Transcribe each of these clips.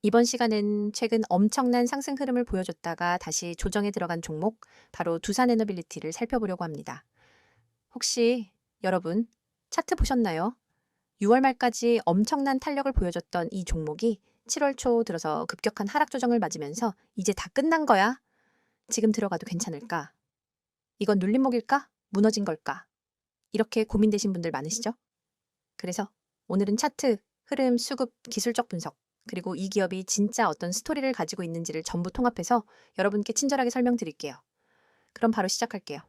이번 시간은 최근 엄청난 상승 흐름을 보여줬다가 다시 조정에 들어간 종목, 바로 두산 에너빌리티를 살펴보려고 합니다. 혹시 여러분 차트 보셨나요? 6월 말까지 엄청난 탄력을 보여줬던 이 종목이 7월 초 들어서 급격한 하락 조정을 맞으면서 이제 다 끝난 거야? 지금 들어가도 괜찮을까? 이건 눌림목일까? 무너진 걸까? 이렇게 고민되신 분들 많으시죠? 그래서 오늘은 차트, 흐름, 수급, 기술적 분석, 그리고 이 기업이 진짜 어떤 스토리를 가지고 있는지를 전부 통합해서 여러분께 친절하게 설명드릴게요. 그럼 바로 시작할게요.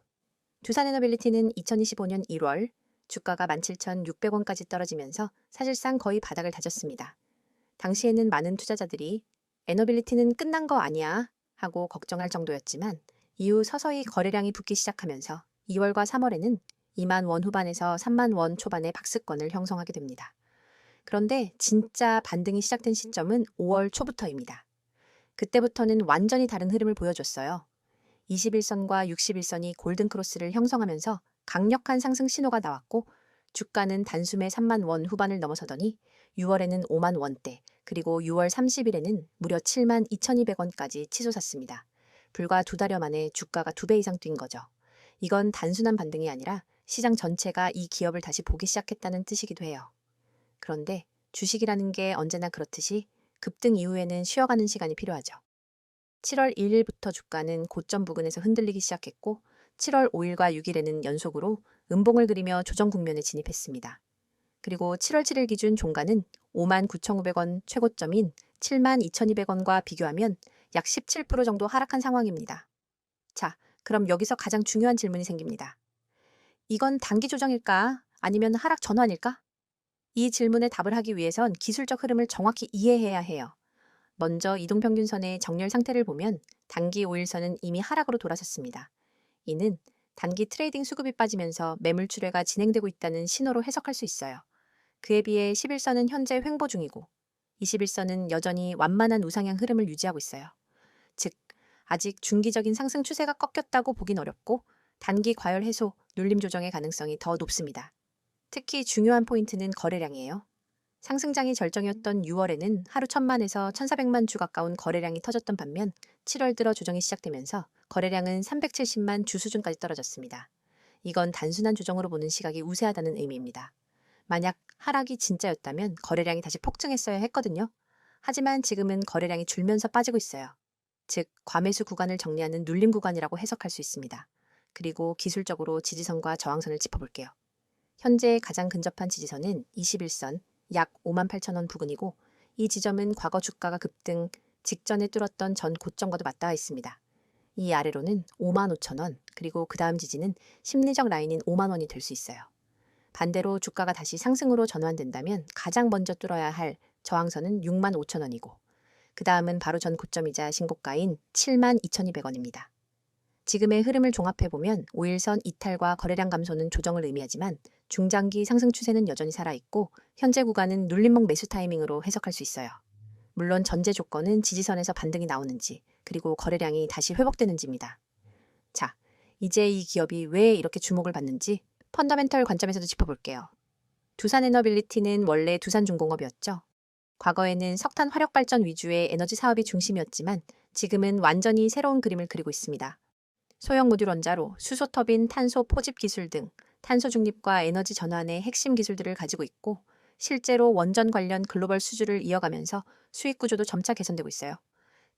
두산에너빌리티는 2025년 1월 주가가 17,600원까지 떨어지면서 사실상 거의 바닥을 다졌습니다. 당시에는 많은 투자자들이 에너빌리티는 끝난 거 아니야 하고 걱정할 정도였지만 이후 서서히 거래량이 붙기 시작하면서 2월과 3월에는 2만 원 후반에서 3만 원 초반의 박스권을 형성하게 됩니다. 그런데 진짜 반등이 시작된 시점은 5월 초부터입니다. 그때부터는 완전히 다른 흐름을 보여줬어요. 21선과 61선이 골든크로스를 형성하면서 강력한 상승 신호가 나왔고 주가는 단숨에 3만 원 후반을 넘어서더니 6월에는 5만 원대, 그리고 6월 30일에는 무려 7만 2,200원까지 치솟았습니다. 불과 두 달여 만에 주가가 두 배 이상 뛴 거죠. 이건 단순한 반등이 아니라 시장 전체가 이 기업을 다시 보기 시작했다는 뜻이기도 해요. 그런데 주식이라는 게 언제나 그렇듯이 급등 이후에는 쉬어가는 시간이 필요하죠. 7월 1일부터 주가는 고점 부근에서 흔들리기 시작했고 7월 5일과 6일에는 연속으로 음봉을 그리며 조정 국면에 진입했습니다. 그리고 7월 7일 기준 종가는 5만 9,500원 최고점인 7만 2,200원과 비교하면 약 17% 정도 하락한 상황입니다. 자, 그럼 여기서 가장 중요한 질문이 생깁니다. 이건 단기 조정일까? 아니면 하락 전환일까? 이 질문에 답을 하기 위해선 기술적 흐름을 정확히 이해해야 해요. 먼저 이동평균선의 정렬 상태를 보면 단기 5일선은 이미 하락으로 돌아섰습니다. 이는 단기 트레이딩 수급이 빠지면서 매물 출회가 진행되고 있다는 신호로 해석할 수 있어요. 그에 비해 11선은 현재 횡보 중이고 21선은 여전히 완만한 우상향 흐름을 유지하고 있어요. 즉, 아직 중기적인 상승 추세가 꺾였다고 보긴 어렵고 단기 과열 해소, 눌림 조정의 가능성이 더 높습니다. 특히 중요한 포인트는 거래량이에요. 상승장이 절정이었던 6월에는 하루 1000만에서 1400만 주 가까운 거래량이 터졌던 반면 7월 들어 조정이 시작되면서 거래량은 370만 주 수준까지 떨어졌습니다. 이건 단순한 조정으로 보는 시각이 우세하다는 의미입니다. 만약 하락이 진짜였다면 거래량이 다시 폭증했어야 했거든요. 하지만 지금은 거래량이 줄면서 빠지고 있어요. 즉, 과매수 구간을 정리하는 눌림 구간이라고 해석할 수 있습니다. 그리고 기술적으로 지지선과 저항선을 짚어볼게요. 현재 가장 근접한 지지선은 21선 약 5만 8천 원 부근이고 이 지점은 과거 주가가 급등 직전에 뚫었던 전 고점과도 맞닿아 있습니다. 이 아래로는 5만 5천 원 그리고 그 다음 지지는 심리적 라인인 5만 원이 될 수 있어요. 반대로 주가가 다시 상승으로 전환된다면 가장 먼저 뚫어야 할 저항선은 6만 5천 원이고 그 다음은 바로 전 고점이자 신고가인 7만 2,200원입니다. 지금의 흐름을 종합해보면 5일선 이탈과 거래량 감소는 조정을 의미하지만 중장기 상승 추세는 여전히 살아있고 현재 구간은 눌림목 매수 타이밍으로 해석할 수 있어요. 물론 전제 조건은 지지선에서 반등이 나오는지 그리고 거래량이 다시 회복되는지입니다. 자, 이제 이 기업이 왜 이렇게 주목을 받는지 펀더멘털 관점에서도 짚어볼게요. 두산에너빌리티는 원래 두산중공업이었죠. 과거에는 석탄 화력 발전 위주의 에너지 사업이 중심이었지만 지금은 완전히 새로운 그림을 그리고 있습니다. 소형 모듈 원자로, 수소 터빈, 탄소 포집 기술 등 탄소 중립과 에너지 전환의 핵심 기술들을 가지고 있고 실제로 원전 관련 글로벌 수주를 이어가면서 수익 구조도 점차 개선되고 있어요.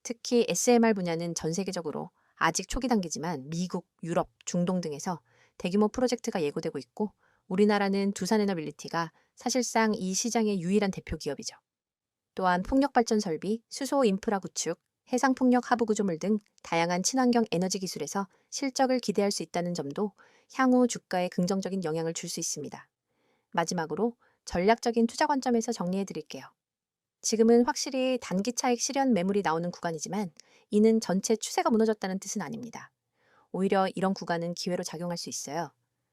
특히 SMR 분야는 전 세계적으로 아직 초기 단계지만 미국, 유럽, 중동 등에서 대규모 프로젝트가 예고되고 있고 우리나라는 두산에너빌리티가 사실상 이 시장의 유일한 대표 기업이죠. 또한 풍력 발전 설비, 수소 인프라 구축, 해상풍력 하부 구조물 등 다양한 친환경 에너지 기술에서 실적을 기대할 수 있다는 점도 향후 주가에 긍정적인 영향을 줄 수 있습니다. 마지막으로 전략적인 투자 관점에서 정리해 드릴게요. 지금은 확실히 단기 차익 실현 매물이 나오는 구간이지만 이는 전체 추세가 무너졌다는 뜻은 아닙니다. 오히려 이런 구간은 기회로 작용할 수 있어요.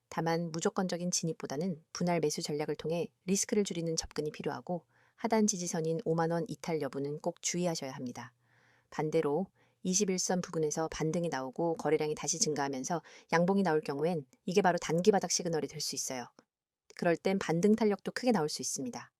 다만 무조건적인 진입보다는 분할 매수 전략을 통해 리스크를 줄이는 접근이 필요하고 하단 지지선인 5만원 이탈 여부는 꼭 주의하셔야 합니다. 반대로 21선 부근에서 반등이 나오고 거래량이 다시 증가하면서 양봉이 나올 경우엔 이게 바로 단기 바닥 시그널이 될 수 있어요. 그럴 땐 반등 탄력도 크게 나올 수 있습니다.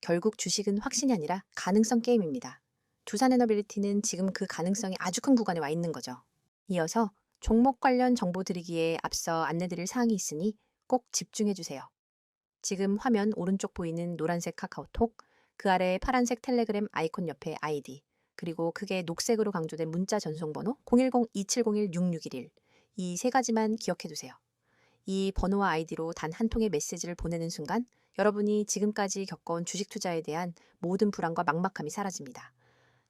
결국 주식은 확신이 아니라 가능성 게임입니다. 두산에너빌리티는 지금 그 가능성이 아주 큰 구간에 와 있는 거죠. 이어서 종목 관련 정보 드리기에 앞서 안내드릴 사항이 있으니 꼭 집중해 주세요. 지금 화면 오른쪽 보이는 노란색 카카오톡, 그 아래 파란색 텔레그램 아이콘 옆에 아이디, 그리고 크게 녹색으로 강조된 문자 전송번호 010-2701-6611 이 세 가지만 기억해 두세요. 이 번호와 아이디로 단 한 통의 메시지를 보내는 순간 여러분이 지금까지 겪어온 주식 투자에 대한 모든 불안과 막막함이 사라집니다.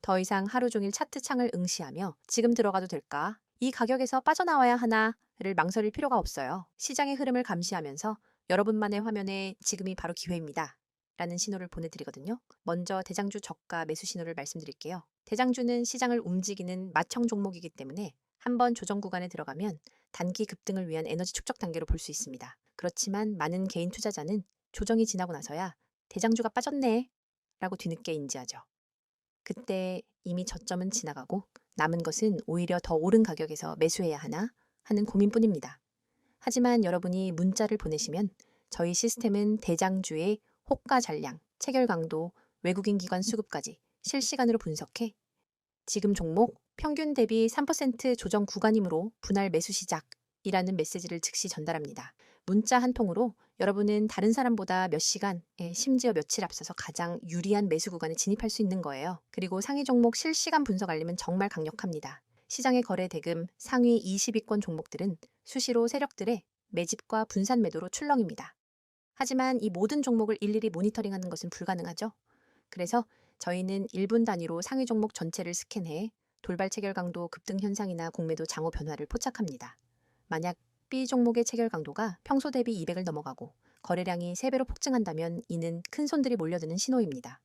더 이상 하루 종일 차트 창을 응시하며 지금 들어가도 될까? 이 가격에서 빠져나와야 하나를 망설일 필요가 없어요. 시장의 흐름을 감시하면서 여러분만의 화면에 지금이 바로 기회입니다. 라는 신호를 보내드리거든요. 먼저 대장주 저가 매수 신호를 말씀드릴게요. 대장주는 시장을 움직이는 마청 종목이기 때문에 한번 조정 구간에 들어가면 단기 급등을 위한 에너지 축적 단계로 볼 수 있습니다. 그렇지만 많은 개인 투자자는 조정이 지나고 나서야 대장주가 빠졌네 라고 뒤늦게 인지하죠. 그때 이미 저점은 지나가고 남은 것은 오히려 더 오른 가격에서 매수해야 하나 하는 고민뿐입니다. 하지만 여러분이 문자를 보내시면 저희 시스템은 대장주의 호가 잔량, 체결 강도, 외국인 기관 수급까지 실시간으로 분석해 지금 종목 평균 대비 3% 조정 구간이므로 분할 매수 시작이라는 메시지를 즉시 전달합니다. 문자 한 통으로 여러분은 다른 사람보다 몇 시간, 예, 심지어 며칠 앞서서 가장 유리한 매수 구간에 진입할 수 있는 거예요. 그리고 상위 종목 실시간 분석 알림은 정말 강력합니다. 시장의 거래 대금 상위 20위권 종목들은 수시로 세력들의 매집과 분산 매도로 출렁입니다. 하지만 이 모든 종목을 일일이 모니터링하는 것은 불가능하죠. 그래서 저희는 1분 단위로 상위 종목 전체를 스캔해 돌발 체결 강도 급등 현상이나 공매도 장호 변화를 포착합니다. 만약 B 종목의 체결 강도가 평소 대비 200을 넘어가고 거래량이 3배로 폭증한다면 이는 큰 손들이 몰려드는 신호입니다.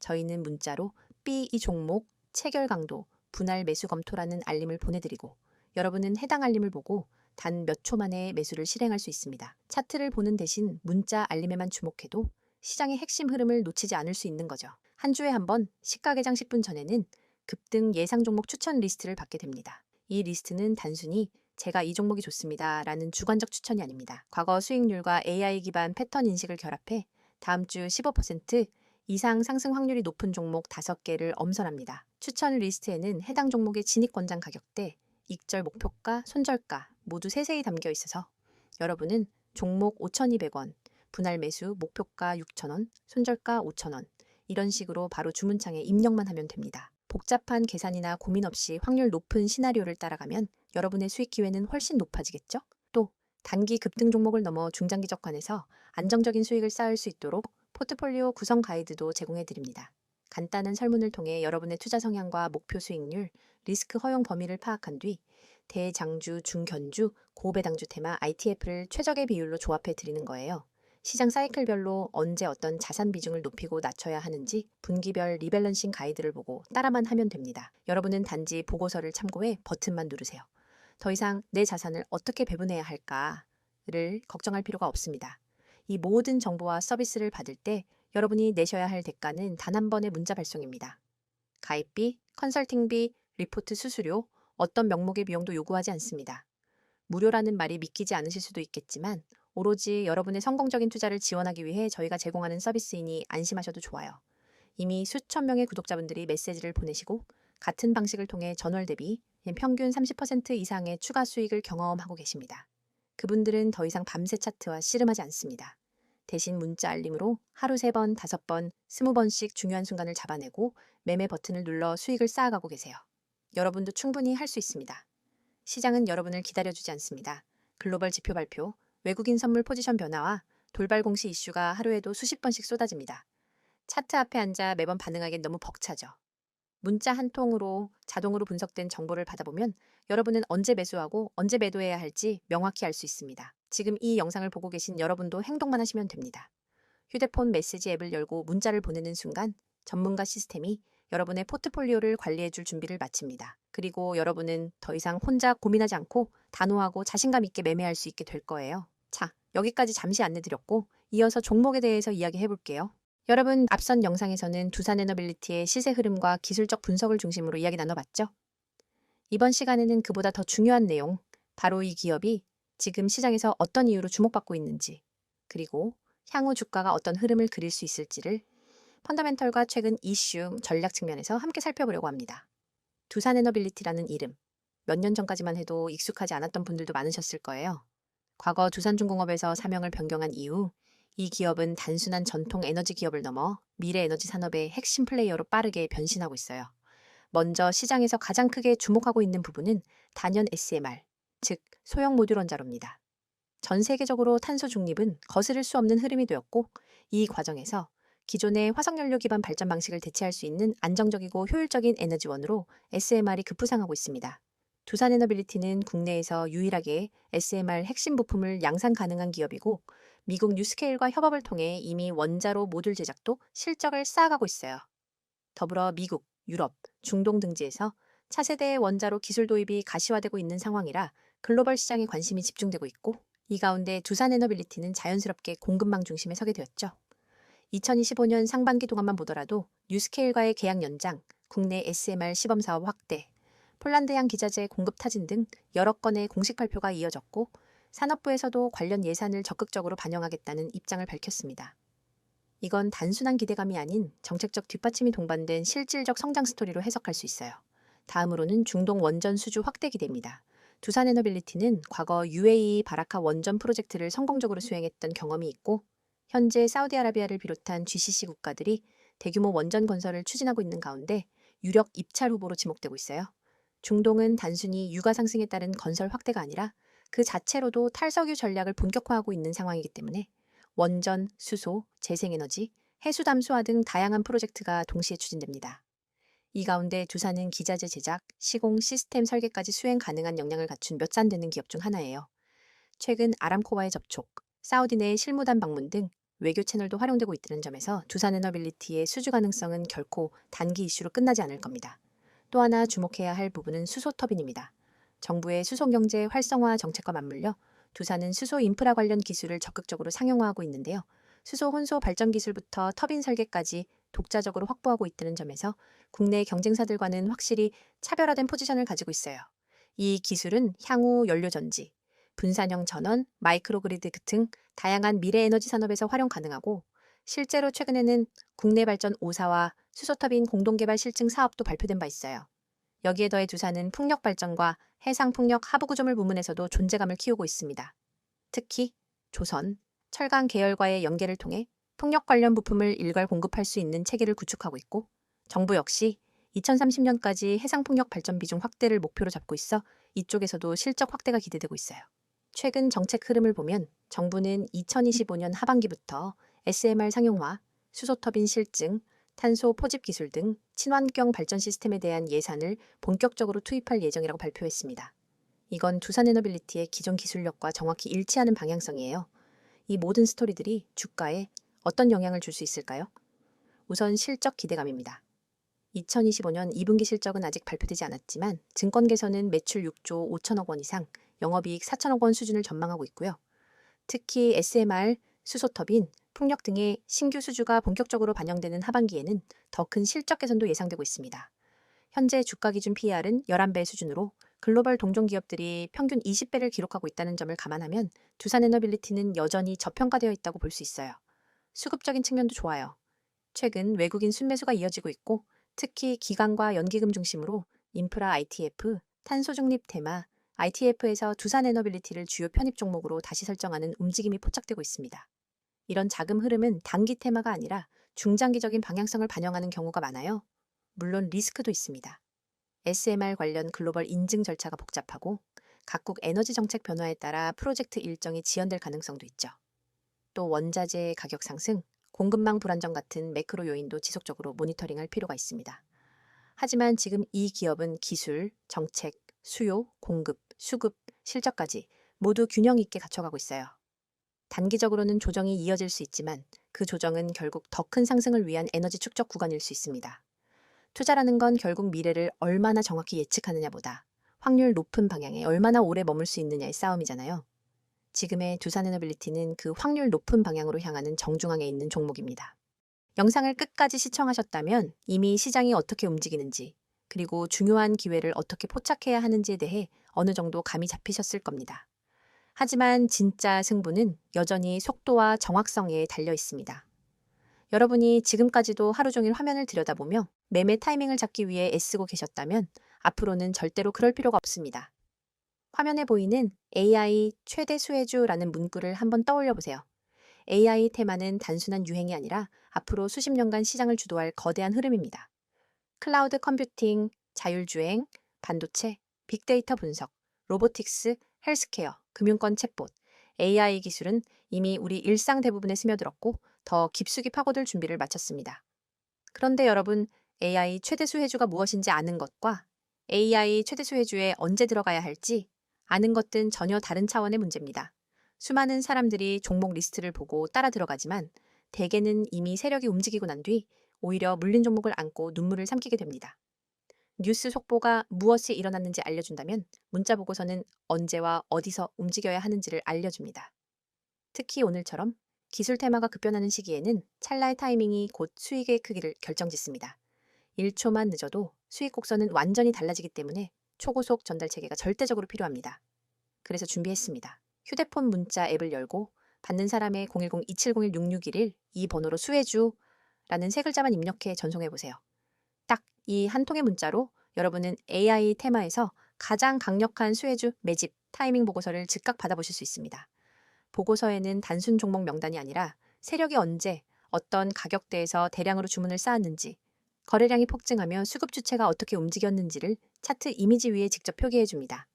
저희는 문자로 B 이 종목 체결 강도 분할 매수 검토라는 알림을 보내드리고 여러분은 해당 알림을 보고 단 몇 초 만에 매수를 실행할 수 있습니다. 차트를 보는 대신 문자 알림에만 주목해도 시장의 핵심 흐름을 놓치지 않을 수 있는 거죠. 한 주에 한 번 시가 개장 10분 전에는 급등 예상 종목 추천 리스트를 받게 됩니다. 이 리스트는 단순히 제가 이 종목이 좋습니다. 라는 주관적 추천이 아닙니다. 과거 수익률과 AI 기반 패턴 인식을 결합해 다음 주 15% 이상 상승 확률이 높은 종목 5개를 엄선합니다. 추천 리스트에는 해당 종목의 진입 권장 가격대, 익절 목표가, 손절가 모두 세세히 담겨 있어서 여러분은 종목 5,200원, 분할 매수 목표가 6,000원, 손절가 5,000원 이런 식으로 바로 주문창에 입력만 하면 됩니다. 복잡한 계산이나 고민 없이 확률 높은 시나리오를 따라가면 여러분의 수익 기회는 훨씬 높아지겠죠? 또 단기 급등 종목을 넘어 중장기 적 관에서 안정적인 수익을 쌓을 수 있도록 포트폴리오 구성 가이드도 제공해 드립니다. 간단한 설문을 통해 여러분의 투자 성향과 목표 수익률, 리스크 허용 범위를 파악한 뒤 대장주, 중견주, 고배당주 테마 ITF를 최적의 비율로 조합해 드리는 거예요. 시장 사이클별로 언제 어떤 자산 비중을 높이고 낮춰야 하는지 분기별 리밸런싱 가이드를 보고 따라만 하면 됩니다. 여러분은 단지 보고서를 참고해 버튼만 누르세요. 더 이상 내 자산을 어떻게 배분해야 할까를 걱정할 필요가 없습니다. 이 모든 정보와 서비스를 받을 때 여러분이 내셔야 할 대가는 단 한 번의 문자 발송입니다. 가입비, 컨설팅비, 리포트 수수료, 어떤 명목의 비용도 요구하지 않습니다. 무료라는 말이 믿기지 않으실 수도 있겠지만 오로지 여러분의 성공적인 투자를 지원하기 위해 저희가 제공하는 서비스이니 안심하셔도 좋아요. 이미 수천 명의 구독자분들이 메시지를 보내시고 같은 방식을 통해 전월 대비 평균 30% 이상의 추가 수익을 경험하고 계십니다. 그분들은 더 이상 밤새 차트와 씨름하지 않습니다. 대신 문자 알림으로 하루 3번, 5번, 20번씩 중요한 순간을 잡아내고 매매 버튼을 눌러 수익을 쌓아가고 계세요. 여러분도 충분히 할 수 있습니다. 시장은 여러분을 기다려주지 않습니다. 글로벌 지표 발표, 외국인 선물 포지션 변화와 돌발 공시 이슈가 하루에도 수십 번씩 쏟아집니다. 차트 앞에 앉아 매번 반응하기엔 너무 벅차죠. 문자 한 통으로 자동으로 분석된 정보를 받아보면 여러분은 언제 매수하고 언제 매도해야 할지 명확히 알 수 있습니다. 지금 이 영상을 보고 계신 여러분도 행동만 하시면 됩니다. 휴대폰 메시지 앱을 열고 문자를 보내는 순간 전문가 시스템이 여러분의 포트폴리오를 관리해 줄 준비를 마칩니다. 그리고 여러분은 더 이상 혼자 고민하지 않고 단호하고 자신감 있게 매매할 수 있게 될 거예요. 자, 여기까지 잠시 안내드렸고 이어서 종목에 대해서 이야기해 볼게요. 여러분, 앞선 영상에서는 두산에너빌리티의 시세 흐름과 기술적 분석을 중심으로 이야기 나눠봤죠? 이번 시간에는 그보다 더 중요한 내용, 바로 이 기업이 지금 시장에서 어떤 이유로 주목받고 있는지, 그리고 향후 주가가 어떤 흐름을 그릴 수 있을지를 펀더멘털과 최근 이슈, 전략 측면에서 함께 살펴보려고 합니다. 두산 에너빌리티라는 이름, 몇 년 전까지만 해도 익숙하지 않았던 분들도 많으셨을 거예요. 과거 두산중공업에서 사명을 변경한 이후 이 기업은 단순한 전통 에너지 기업을 넘어 미래 에너지 산업의 핵심 플레이어로 빠르게 변신하고 있어요. 먼저 시장에서 가장 크게 주목하고 있는 부분은 단연 SMR, 즉 소형 모듈 원자로입니다. 전 세계적으로 탄소 중립은 거스를 수 없는 흐름이 되었고 이 과정에서 기존의 화석연료 기반 발전 방식을 대체할 수 있는 안정적이고 효율적인 에너지원으로 SMR이 급부상하고 있습니다. 두산에너빌리티는 국내에서 유일하게 SMR 핵심 부품을 양산 가능한 기업이고 미국 뉴스케일과 협업을 통해 이미 원자로 모듈 제작도 실적을 쌓아가고 있어요. 더불어 미국, 유럽, 중동 등지에서 차세대 원자로 기술 도입이 가시화되고 있는 상황이라 글로벌 시장에 관심이 집중되고 있고 이 가운데 두산 에너빌리티는 자연스럽게 공급망 중심에 서게 되었죠. 2025년 상반기 동안만 보더라도 뉴스케일과의 계약 연장, 국내 SMR 시범 사업 확대, 폴란드향 기자재 공급 타진 등 여러 건의 공식 발표가 이어졌고 산업부에서도 관련 예산을 적극적으로 반영하겠다는 입장을 밝혔습니다. 이건 단순한 기대감이 아닌 정책적 뒷받침이 동반된 실질적 성장 스토리로 해석할 수 있어요. 다음으로는 중동 원전 수주 확대 기대입니다. 두산에너빌리티는 과거 UAE 바라카 원전 프로젝트를 성공적으로 수행했던 경험이 있고 현재 사우디아라비아를 비롯한 GCC 국가들이 대규모 원전 건설을 추진하고 있는 가운데 유력 입찰 후보로 지목되고 있어요. 중동은 단순히 유가 상승에 따른 건설 확대가 아니라 그 자체로도 탈석유 전략을 본격화하고 있는 상황이기 때문에 원전, 수소, 재생에너지, 해수 담수화 등 다양한 프로젝트가 동시에 추진됩니다. 이 가운데 두산은 기자재 제작, 시공, 시스템 설계까지 수행 가능한 역량을 갖춘 몇산 되는 기업 중 하나예요. 최근 아람코와의 접촉, 사우디 내 실무단 방문 등 외교 채널도 활용되고 있다는 점에서 두산 에너빌리티의 수주 가능성은 결코 단기 이슈로 끝나지 않을 겁니다. 또 하나 주목해야 할 부분은 수소 터빈입니다. 정부의 수소 경제 활성화 정책과 맞물려 두산은 수소 인프라 관련 기술을 적극적으로 상용화하고 있는데요. 수소 혼소 발전 기술부터 터빈 설계까지 독자적으로 확보하고 있다는 점에서 국내 경쟁사들과는 확실히 차별화된 포지션을 가지고 있어요. 이 기술은 향후 연료 전지, 분산형 전원, 마이크로그리드 등 다양한 미래 에너지 산업에서 활용 가능하고 실제로 최근에는 국내 발전 5사와 수소터빈 공동개발 실증 사업도 발표된 바 있어요. 여기에 더해 두산은 풍력 발전과 해상 풍력 하부 구조물 부문에서도 존재감을 키우고 있습니다. 특히 조선, 철강 계열과의 연계를 통해 풍력 관련 부품을 일괄 공급할 수 있는 체계를 구축하고 있고 정부 역시 2030년까지 해상 풍력 발전 비중 확대를 목표로 잡고 있어 이쪽에서도 실적 확대가 기대되고 있어요. 최근 정책 흐름을 보면 정부는 2025년 하반기부터 SMR 상용화, 수소터빈 실증, 탄소 포집 기술 등 친환경 발전 시스템에 대한 예산을 본격적으로 투입할 예정이라고 발표했습니다. 이건 두산 에너빌리티의 기존 기술력과 정확히 일치하는 방향성이에요. 이 모든 스토리들이 주가에 어떤 영향을 줄 수 있을까요? 우선 실적 기대감입니다. 2025년 2분기 실적은 아직 발표되지 않았지만 증권계에서는 매출 6조 5천억 원 이상, 영업이익 4천억 원 수준을 전망하고 있고요. 특히 SMR, 수소터빈, 풍력 등의 신규 수주가 본격적으로 반영되는 하반기에는 더 큰 실적 개선도 예상되고 있습니다. 현재 주가 기준 PER은 11배 수준으로 글로벌 동종 기업들이 평균 20배를 기록하고 있다는 점을 감안하면 두산 에너빌리티는 여전히 저평가되어 있다고 볼 수 있어요. 수급적인 측면도 좋아요. 최근 외국인 순매수가 이어지고 있고 특히 기관과 연기금 중심으로 인프라 ITF, 탄소 중립 테마, ITF에서 두산 에너빌리티를 주요 편입 종목으로 다시 설정하는 움직임이 포착되고 있습니다. 이런 자금 흐름은 단기 테마가 아니라 중장기적인 방향성을 반영하는 경우가 많아요. 물론 리스크도 있습니다. SMR 관련 글로벌 인증 절차가 복잡하고 각국 에너지 정책 변화에 따라 프로젝트 일정이 지연될 가능성도 있죠. 또 원자재 가격 상승, 공급망 불안정 같은 매크로 요인도 지속적으로 모니터링할 필요가 있습니다. 하지만 지금 이 기업은 기술, 정책, 수요, 공급, 수급, 실적까지 모두 균형 있게 갖춰가고 있어요. 단기적으로는 조정이 이어질 수 있지만 그 조정은 결국 더 큰 상승을 위한 에너지 축적 구간일 수 있습니다. 투자라는 건 결국 미래를 얼마나 정확히 예측하느냐보다 확률 높은 방향에 얼마나 오래 머물 수 있느냐의 싸움이잖아요. 지금의 두산에너빌리티는 그 확률 높은 방향으로 향하는 정중앙에 있는 종목입니다. 영상을 끝까지 시청하셨다면 이미 시장이 어떻게 움직이는지 그리고 중요한 기회를 어떻게 포착해야 하는지에 대해 어느 정도 감이 잡히셨을 겁니다. 하지만 진짜 승부는 여전히 속도와 정확성에 달려 있습니다. 여러분이 지금까지도 하루 종일 화면을 들여다보며 매매 타이밍을 잡기 위해 애쓰고 계셨다면 앞으로는 절대로 그럴 필요가 없습니다. 화면에 보이는 AI 최대 수혜주라는 문구를 한번 떠올려 보세요. AI 테마는 단순한 유행이 아니라 앞으로 수십 년간 시장을 주도할 거대한 흐름입니다. 클라우드 컴퓨팅, 자율주행, 반도체, 빅데이터 분석, 로보틱스, 헬스케어, 금융권 챗봇, AI 기술은 이미 우리 일상 대부분에 스며들었고 더 깊숙이 파고들 준비를 마쳤습니다. 그런데 여러분, AI 최대 수혜주가 무엇인지 아는 것과 AI 최대 수혜주에 언제 들어가야 할지 아는 것은 전혀 다른 차원의 문제입니다. 수많은 사람들이 종목 리스트를 보고 따라 들어가지만 대개는 이미 세력이 움직이고 난 뒤 오히려 물린 종목을 안고 눈물을 삼키게 됩니다. 뉴스 속보가 무엇이 일어났는지 알려준다면 문자 보고서는 언제와 어디서 움직여야 하는지를 알려줍니다. 특히 오늘처럼 기술 테마가 급변하는 시기에는 찰나의 타이밍이 곧 수익의 크기를 결정짓습니다. 1초만 늦어도 수익 곡선은 완전히 달라지기 때문에 초고속 전달 체계가 절대적으로 필요합니다. 그래서 준비했습니다. 휴대폰 문자 앱을 열고 받는 사람의 010-2701-6611 이 번호로 수혜주라는 세 글자만 입력해 전송해 보세요. 딱 이 한 통의 문자로 여러분은 AI 테마에서 가장 강력한 수혜주 매집 타이밍 보고서를 즉각 받아보실 수 있습니다. 보고서에는 단순 종목 명단이 아니라 세력이 언제 어떤 가격대에서 대량으로 주문을 쌓았는지 거래량이 폭증하며 수급 주체가 어떻게 움직였는지를 차트 이미지 위에 직접 표기해 줍니다.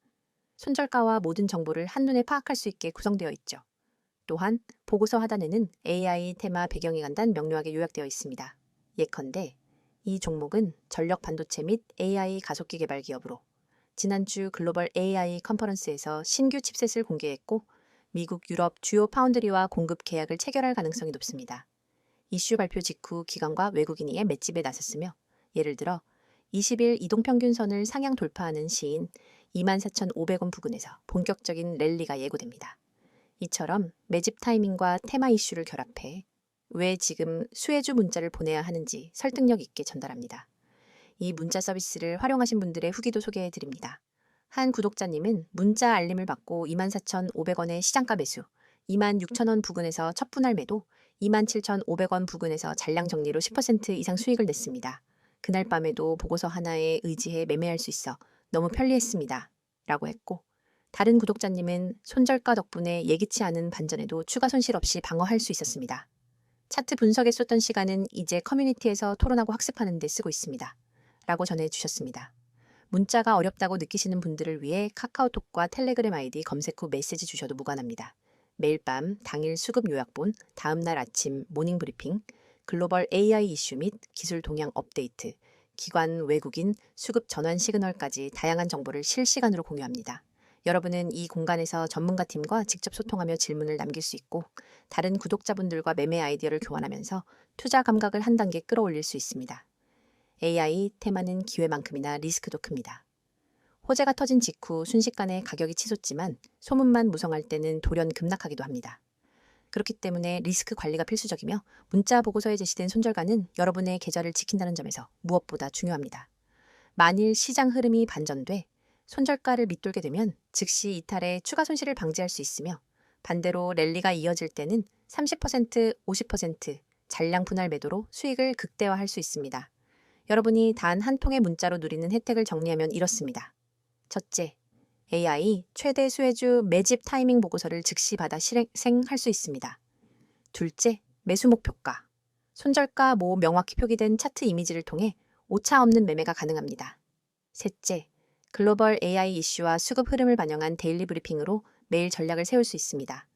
손절가와 모든 정보를 한눈에 파악할 수 있게 구성되어 있죠. 또한 보고서 하단에는 AI 테마 배경이 간단 명료하게 요약되어 있습니다. 예컨대 이 종목은 전력 반도체 및 AI 가속기 개발 기업으로 지난주 글로벌 AI 컨퍼런스에서 신규 칩셋을 공개했고 미국, 유럽 주요 파운드리와 공급 계약을 체결할 가능성이 높습니다. 이슈 발표 직후 기관과 외국인이 맷집에 나섰으며 예를 들어 20일 이동평균선을 상향 돌파하는 시인 24,500원 부근에서 본격적인 랠리가 예고됩니다. 이처럼 매집 타이밍과 테마 이슈를 결합해 왜 지금 수혜주 문자를 보내야 하는지 설득력 있게 전달합니다. 이 문자 서비스를 활용하신 분들의 후기도 소개해 드립니다. 한 구독자님은 문자 알림을 받고 24,500원의 시장가 매수, 26,000원 부근에서 첫 분할 매도, 27,500원 부근에서 잔량 정리로 10% 이상 수익을 냈습니다. 그날 밤에도 보고서 하나에 의지해 매매할 수 있어 너무 편리했습니다. 라고 했고, 다른 구독자님은 손절가 덕분에 예기치 않은 반전에도 추가 손실 없이 방어할 수 있었습니다. 차트 분석에 쏟던 시간은 이제 커뮤니티에서 토론하고 학습하는 데 쓰고 있습니다. 라고 전해주셨습니다. 문자가 어렵다고 느끼시는 분들을 위해 카카오톡과 텔레그램 아이디 검색 후 메시지 주셔도 무관합니다. 매일 밤 당일 수급 요약본, 다음날 아침 모닝 브리핑, 글로벌 AI 이슈 및 기술 동향 업데이트, 기관, 외국인, 수급 전환 시그널까지 다양한 정보를 실시간으로 공유합니다. 여러분은 이 공간에서 전문가 팀과 직접 소통하며 질문을 남길 수 있고 다른 구독자분들과 매매 아이디어를 교환하면서 투자 감각을 한 단계 끌어올릴 수 있습니다. AI 테마는 기회만큼이나 리스크도 큽니다. 호재가 터진 직후 순식간에 가격이 치솟지만 소문만 무성할 때는 돌연 급락하기도 합니다. 그렇기 때문에 리스크 관리가 필수적이며 문자 보고서에 제시된 손절가는 여러분의 계좌를 지킨다는 점에서 무엇보다 중요합니다. 만일 시장 흐름이 반전돼 손절가를 밑돌게 되면 즉시 이탈해 추가 손실을 방지할 수 있으며 반대로 랠리가 이어질 때는 30%, 50% 잔량 분할 매도로 수익을 극대화할 수 있습니다. 여러분이 단 한 통의 문자로 누리는 혜택을 정리하면 이렇습니다. 첫째, AI 최대 수혜주 매집 타이밍 보고서를 즉시 받아 실행할 수 있습니다. 둘째, 매수 목표가. 손절가 모 명확히 표기된 차트 이미지를 통해 오차 없는 매매가 가능합니다. 셋째, 글로벌 AI 이슈와 수급 흐름을 반영한 데일리 브리핑으로 매일 전략을 세울 수 있습니다.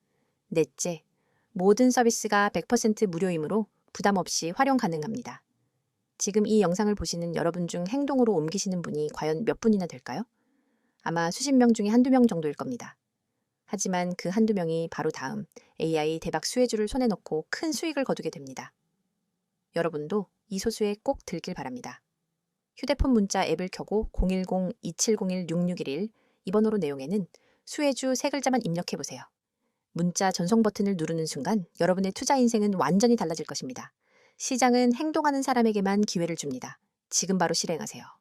넷째, 모든 서비스가 100% 무료이므로 부담 없이 활용 가능합니다. 지금 이 영상을 보시는 여러분 중 행동으로 옮기시는 분이 과연 몇 분이나 될까요? 아마 수십 명 중에 한두 명 정도일 겁니다. 하지만 그 한두 명이 바로 다음 AI 대박 수혜주를 손에 넣고 큰 수익을 거두게 됩니다. 여러분도 이 소수에 꼭 들길 바랍니다. 휴대폰 문자 앱을 켜고 010-2701-6611 이 번호로 내용에는 수혜주 세 글자만 입력해 보세요. 문자 전송 버튼을 누르는 순간 여러분의 투자 인생은 완전히 달라질 것입니다. 시장은 행동하는 사람에게만 기회를 줍니다. 지금 바로 실행하세요.